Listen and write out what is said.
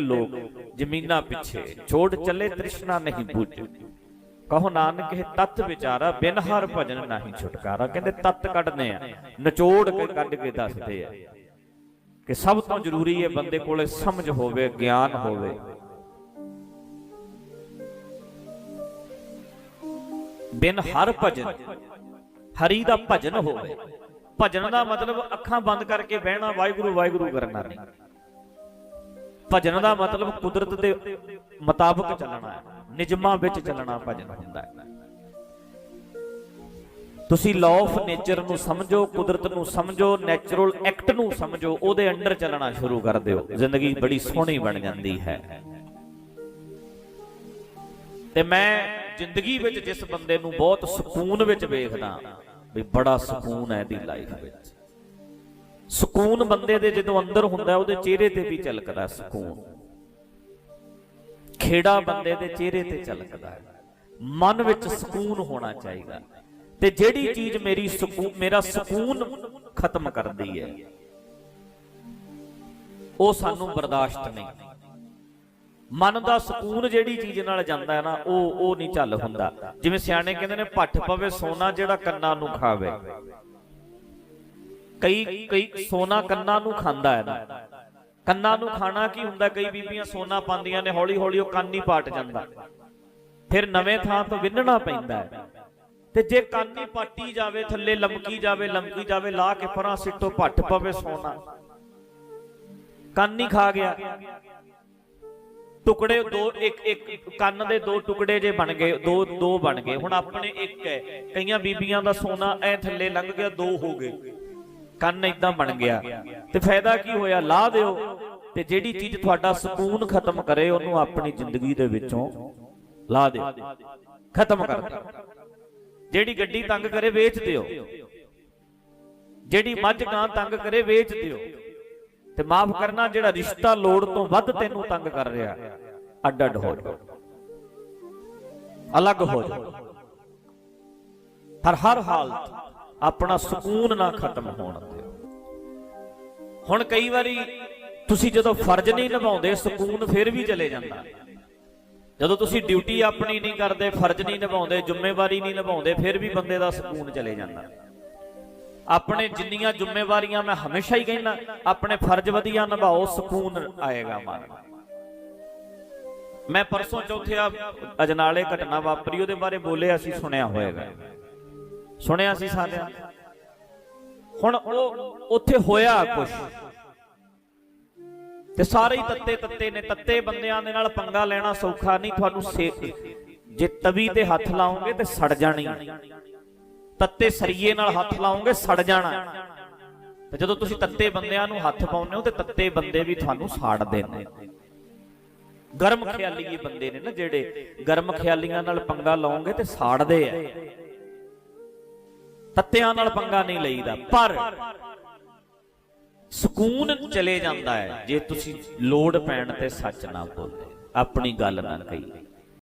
ਲੋਕ ਜ਼ਮੀਨਾਂ ਪਿੱਛੇ, ਛੋੜ ਚੱਲੇ ਤ੍ਰਿਸ਼ਨਾ ਨਹੀਂ ਬੂਝੇ। ਕਹੋ ਨਾਨਕ, ਇਹ ਤਤ ਵਿਚਾਰਾ ਬਿਨ ਹਰ ਭਜਨ ਨਹੀਂ ਛੁਟਕਾਰਾ। ਕਹਿੰਦੇ ਤਤ ਕੱਢਨੇ ਆ, ਨਿਚੋੜ ਕੇ ਕੱਢ ਕੇ ਦੱਸਦੇ ਆ ਕਿ ਸਭ ਤੋਂ ਜ਼ਰੂਰੀ ਹੈ ਬੰਦੇ ਕੋਲੇ ਸਮਝ ਹੋਵੇ, ਗਿਆਨ ਹੋਵੇ। ਬਿਨ ਹਰ ਭਜਨ, ਹਰੀ ਦਾ ਭਜਨ ਹੋਵੇ। ਭਜਨ ਦਾ ਮਤਲਬ ਅੱਖਾਂ ਬੰਦ ਕਰਕੇ ਬਹਿਣਾ, ਵਾਹਿਗੁਰੂ ਵਾਹਿਗੁਰੂ ਕਰਨਾ। ਨਹੀਂ ਭਜਨ ਦਾ ਮਤਲਬ ਕੁਦਰਤ ਦੇ ਮੁਤਾਬਕ ਚੱਲਣਾ ਹੈ। ਨਿਯਮਾਂ ਵਿੱਚ ਚੱਲਣਾ ਭਜਨ ਹੁੰਦਾ ਹੈ। ਤੁਸੀਂ ਲਾਅ ਆਫ ਨੇਚਰ ਨੂੰ ਸਮਝੋ, ਕੁਦਰਤ ਨੂੰ ਸਮਝੋ ਨੈਚੁਰਲ ਐਕਟ ਨੂੰ ਸਮਝੋ, ਉਹਦੇ ਅੰਡਰ ਚੱਲਣਾ ਸ਼ੁਰੂ ਕਰ ਦਿਓ। ਜ਼ਿੰਦਗੀ ਬੜੀ ਸੋਹਣੀ ਬਣ ਜਾਂਦੀ ਹੈ। ਤੇ ਮੈਂ ਜ਼ਿੰਦਗੀ ਵਿੱਚ ਜਿਸ ਬੰਦੇ ਨੂੰ ਬਹੁਤ ਸਕੂਨ ਵਿੱਚ ਵੇਖਦਾ ਵੀ ਬੜਾ ਸਕੂਨ ਹੈ ਇਹਦੀ ਲਾਈਫ ਵਿੱਚ। ਸਕੂਨ ਬੰਦੇ ਦੇ ਜਦੋਂ ਅੰਦਰ ਹੁੰਦਾ ਉਹਦੇ ਚਿਹਰੇ ਤੇ ਵੀ ਝਲਕਦਾ ਸਕੂਨ। ਖੇੜਾ ਬੰਦੇ ਦੇ ਚਿਹਰੇ ਤੇ ਝਲਕਦਾ ਮਨ ਵਿੱਚ ਸਕੂਨ ਹੋਣਾ ਚਾਹੀਦਾ ਤੇ ਜਿਹੜੀ ਚੀਜ਼ ਮੇਰੀ ਸਕੂਨ ਮੇਰਾ ਸਕੂਨ ਖਤਮ ਕਰਦੀ ਹੈ, ਉਹ ਸਾਨੂੰ ਬਰਦਾਸ਼ਤ ਨਹੀਂ। ਮਨ ਦਾ ਸਕੂਨ ਜਿਹੜੀ ਚੀਜ਼ ਨਾਲ ਜਾਂਦਾ ਹੈ ਨਾ, ਉਹ ਉਹ ਨਹੀਂ ਝੱਲ ਹੁੰਦਾ। ਜਿਵੇਂ ਸਿਆਣੇ ਕਹਿੰਦੇ ਨੇ ਪੱਠ ਪਵੇ ਸੋਨਾ, ਜਿਹੜਾ ਕੰਨਾਂ ਨੂੰ ਖਾਵੇ। ਕਈ ਕਈ ਸੋਨਾ ਕੰਨਾਂ ਨੂੰ ਖਾਂਦਾ ਹੈ ਨਾ। ਕੰਨਾਂ ਨੂੰ ਖਾਣਾ ਕੀ ਹੁੰਦਾ? ਕਈ ਬੀਬੀਆਂ ਸੋਨਾ ਪਾਉਂਦੀਆਂ ਨੇ ਹੌਲੀ ਹੌਲੀ ਉਹ ਕੰਨ ਹੀ ਪਾਟ ਜਾਂਦਾ। ਫਿਰ ਨਵੇਂ ਥਾਂ ਤੋਂ ਵਿੰਨਣਾ ਪੈਂਦਾ ਹੈ। ਤੇ ਜੇ ਕੰਨ ਹੀ ਪਾਟੀ ਜਾਵੇ, ਥੱਲੇ ਲਮਕੀ ਜਾਵੇ ਲਮਕੀ ਜਾਵੇ, ਲਾ ਕੇ ਪਰਾਂ ਸਿੱਟੋ ਪੱਠ ਪਵੇ ਸੋਨਾ। ਕੰਨ ਹੀ ਖਾ ਗਿਆ। ਟੁਕੜੇ ਦੋ, ਇੱਕ ਇੱਕ ਕੰਨ ਦੇ ਦੋ ਟੁਕੜੇ ਜੇ ਬਣ ਗਏ, ਦੋ ਦੋ ਬਣ ਗਏ। ਹੁਣ ਆਪਣੇ ਇੱਕ ਹੈ। ਕਈਆਂ ਬੀਬੀਆਂ ਦਾ ਸੋਨਾ ਐ ਥੱਲੇ ਲੰਘ ਗਿਆ, ਦੋ ਹੋ ਗਏ। ਕੰਨ ਇਦਾਂ ਬਣ ਗਿਆ। ਤੇ ਫਾਇਦਾ ਕੀ ਹੋਇਆ? ਲਾ ਦਿਓ। ਤੇ ਜਿਹੜੀ ਚੀਜ਼ ਤੁਹਾਡਾ ਸਕੂਨ ਖਤਮ ਕਰੇ, ਉਹਨੂੰ ਆਪਣੀ ਜ਼ਿੰਦਗੀ ਦੇ ਵਿੱਚੋਂ ਲਾ ਦਿਓ। ਖਤਮ ਕਰ ਜਿਹੜੀ ਗੱਡੀ ਤੰਗ ਕਰੇ, ਵੇਚ ਦਿਓ। ਜਿਹੜੀ ਮੱਝ ਗਾਂ ਤੰਗ ਕਰੇ, ਵੇਚ ਦਿਓ। ਤੇ ਮਾਫ ਕਰਨਾ, ਜਿਹੜਾ ਰਿਸ਼ਤਾ ਲੋੜ ਤੋਂ ਵੱਧ ਤੈਨੂੰ ਤੰਗ ਕਰ ਰਿਹਾ ਅੱਡ ਅੱਡ ਹੋ ਜਾ ਅਲੱਗ ਹੋ ਜਾ ਹਰ ਹਰ ਹਾਲਤ ਆਪਣਾ ਸਕੂਨ ਨਾ ਖਤਮ ਹੋਣ ਦਿਓ। ਹੁਣ ਕਈ ਵਾਰੀ ਤੁਸੀਂ ਜਦੋਂ ਫਰਜ਼ ਨਹੀਂ ਨਿਭਾਉਂਦੇ, ਸਕੂਨ ਫਿਰ ਵੀ ਚਲੇ ਜਾਂਦਾ। ਜਦੋਂ ਤੁਸੀਂ ਡਿਊਟੀ ਆਪਣੀ ਨਹੀਂ ਕਰਦੇ, ਫਰਜ਼ ਨਹੀਂ ਨਿਭਾਉਂਦੇ, ਜ਼ਿੰਮੇਵਾਰੀ ਨਹੀਂ ਨਿਭਾਉਂਦੇ, ਫਿਰ ਵੀ ਬੰਦੇ ਦਾ ਸਕੂਨ ਚਲੇ ਜਾਂਦਾ। ਆਪਣੇ ਜਿੰਨੀਆਂ ਜ਼ਿੰਮੇਵਾਰੀਆਂ ਮੈਂ ਹਮੇਸ਼ਾ ਹੀ ਕਹਿੰਦਾ, ਆਪਣੇ ਫਰਜ਼ ਵਧੀਆ ਨਿਭਾਓ, ਸਕੂਨ ਆਏਗਾ ਮਨ। ਮੈਂ ਪਰਸੋਂ ਚੌਥੇ ਆ ਅਜਨਾਲੇ ਘਟਨਾ ਵਾਪਰੀ, ਉਹਦੇ ਬਾਰੇ ਬੋਲਿਆ ਸੀ, ਸੁਣਿਆ ਹੋਏਗਾ। ਸੁਣਿਆ ਸੀ ਸਾਰਿਆਂ ਹੁਣ ਉਹ ਉੱਥੇ ਹੋਇਆ ਕੁਝ ਤੇ ਸਾਰੇ ਹੀ ਤੱਤੇ ਤੱਤੇ ਨੇ, ਤੱਤੇ ਬੰਦਿਆਂ ਦੇ ਨਾਲ ਪੰਗਾ ਲੈਣਾ ਸੌਖਾ ਨਹੀਂ, ਤੁਹਾਨੂੰ ਸੇਕ ਜੇ ਤਵੀ ਤੇ ਹੱਥ ਲਾਓਗੇ ਤੇ ਸੜ ਜਾਣੀ। ਤੱਤੇ ਸਰੀਏ ਨਾਲ ਹੱਥ ਲਾਓਗੇ ਸੜ ਜਾਣਾ। ਤੇ ਜਦੋਂ ਤੁਸੀਂ ਤੱਤੇ ਬੰਦਿਆਂ ਨੂੰ ਹੱਥ ਪਾਉਂਦੇ ਹੋ ਤੇ ਤੱਤੇ ਬੰਦੇ ਵੀ ਤੁਹਾਨੂੰ ਸਾੜਦੇ ਨੇ ਗਰਮ ਖਿਆਲੀਏ ਬੰਦੇ ਨੇ ਨਾ ਜਿਹੜੇ ਗਰਮ ਖਿਆਲੀਆਂ ਨਾਲ ਪੰਗਾ ਲਾਉਂਗੇ ਤੇ ਸਾੜਦੇ ਆ। ਤੱਤਿਆਂ ਨਾਲ ਪੰਗਾ ਨਹੀਂ ਲਈਦਾ, ਪਰ ਸਕੂਨ ਚਲੇ ਜਾਂਦਾ ਹੈ ਜੇ ਤੁਸੀਂ ਲੋੜ ਪੈਣ ਤੇ ਸੱਚ ਨਾ ਬੋਲਦੇ, ਆਪਣੀ ਗੱਲ ਨਾ ਕਹੀ